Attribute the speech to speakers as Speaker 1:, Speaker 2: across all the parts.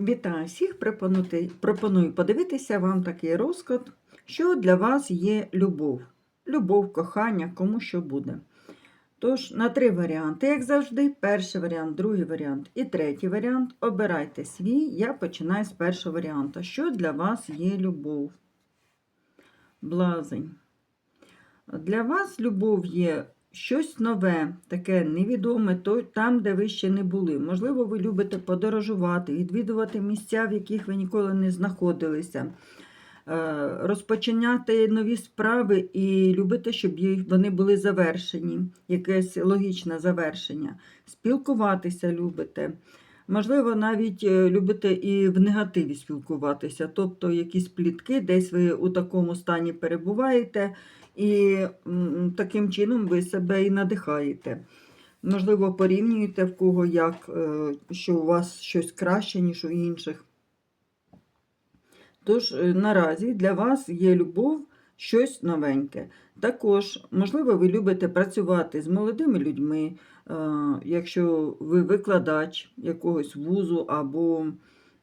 Speaker 1: Вітаю всіх! Пропоную подивитися вам такий розклад, що для вас є любов. Любов, кохання, кому що буде. Тож, на три варіанти, як завжди, перший варіант, другий варіант і третій варіант. Обирайте свій. Я починаю з першого варіанту. Що для вас є любов? Блазень. Для вас любов є щось нове, таке невідоме, то там, де ви ще не були. Можливо, ви любите подорожувати, відвідувати місця, в яких ви ніколи не знаходилися, е, розпочиняти нові справи і любити, щоб вони були завершені, якесь логічне завершення. Спілкуватися любите. Можливо, навіть е, любите і в негативі спілкуватися, тобто якісь плітки, десь ви у такому стані перебуваєте, і таким чином ви себе і надихаєте. Можливо, порівнюєте в кого як, е, що у вас щось краще, ніж у інших. Тож, е, наразі для вас є любов, щось новеньке. Також, можливо, ви любите працювати з молодими людьми, е, якщо ви викладач якогось вузу або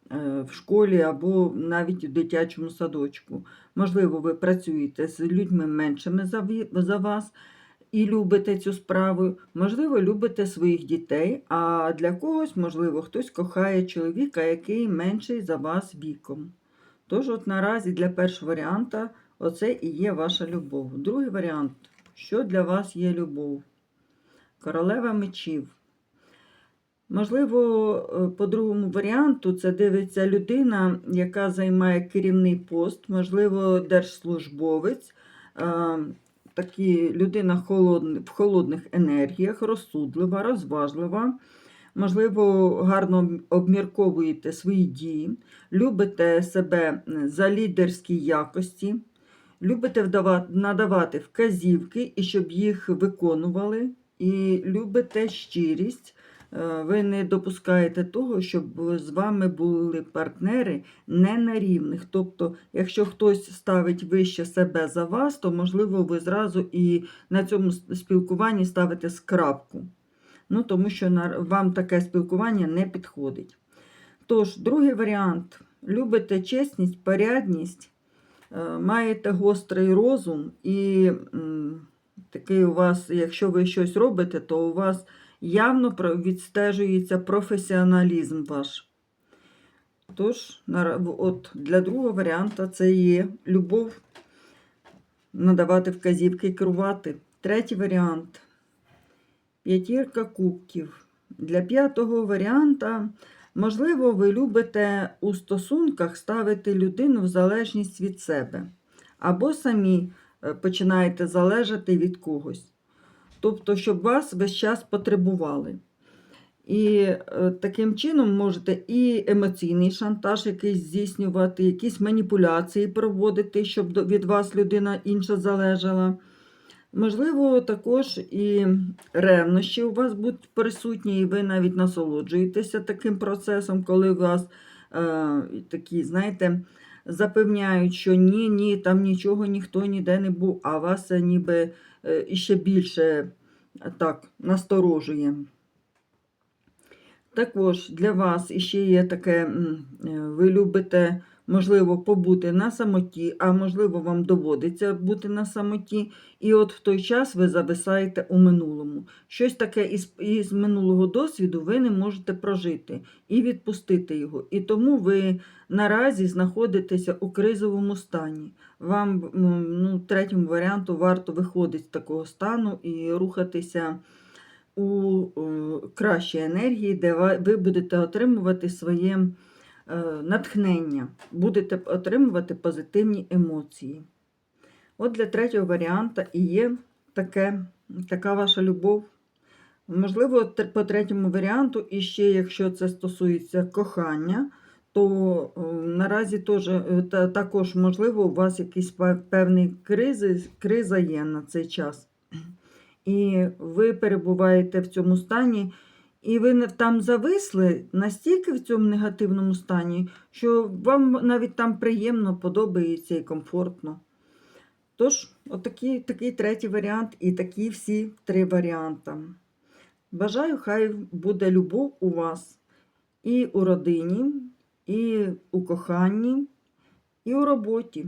Speaker 1: в школі, або навіть у дитячому садочку. Можливо, ви працюєте з людьми меншими за вас і любите цю справу. Можливо, любите своїх дітей, а для когось, можливо, хтось кохає чоловіка, який менший за вас віком. Тож, от наразі для першого варіанта оце і є ваша любов. Другий варіант, що для вас є любов? Королева мечів. Можливо, е, по другому варіанту це дивиться людина, яка займає керівний пост, можливо, держслужбовець, е, такі людина в холодних енергіях, розсудлива, розважлива. Можливо, гарно обмірковуєте свої дії, любите себе за лідерські якості, любите надавати вказівки і щоб їх виконували, і любите щирість. Е, Ви не допускаєте того, щоб з вами були партнери не на рівних. Тобто, якщо хтось ставить вище себе за вас, то можливо ви зразу і на цьому спілкуванні ставите скрабку. Ну, тому що вам таке спілкування не підходить. Тож, другий варіант: любите чесність, порядність, е, маєте гострий розум, і такий у вас, якщо ви щось робите, то у вас явно відстежується професіоналізм ваш. Тож, от для другого варіанта це є любов надавати вказівки, і керувати. Третій варіант п'ятірка кубків. Для п'ятого варіанта, можливо, ви любите у стосунках ставити людину в залежність від себе, або самі е, починаєте залежати від когось. Тобто, щоб вас весь час потребували. І е, таким чином можете і емоційний шантаж якийсь здійснювати, якісь маніпуляції проводити, щоб від вас людина інша залежала. Можливо, також і ревнощі у вас будуть присутні, і ви навіть насолоджуєтеся таким процесом, коли у вас е, такі, знаєте, запевняють, що ні, ні, там нічого ніхто ніде не був, а вас ніби ще більше е, так насторожує. Також для вас іще є таке, е, ви любите, можливо, побути на самоті, а можливо, вам доводиться бути на самоті. І от в той час ви зависаєте у минулому. Щось таке із, із минулого досвіду ви не можете прожити і відпустити його. І тому ви наразі знаходитеся у кризовому стані. Вам, ну, третьому варіанту, варто виходити з такого стану і рухатися у е, кращій енергії, де ви будете отримувати своє натхнення, будете отримувати позитивні емоції. От для третього варіанта і є таке, така ваша любов. Можливо, по третьому варіанту, і ще якщо це стосується кохання, то е, наразі теж, е, також, можливо, у вас якийсь пев- певний кризи, криза є на цей час. І ви перебуваєте в цьому стані, і ви там зависли настільки в цьому негативному стані, що вам навіть там приємно подобається і комфортно. Тож, отакий такий третій варіант і такі всі три варіанти. Бажаю, хай буде любов у вас і у родині, і у коханні, і у роботі.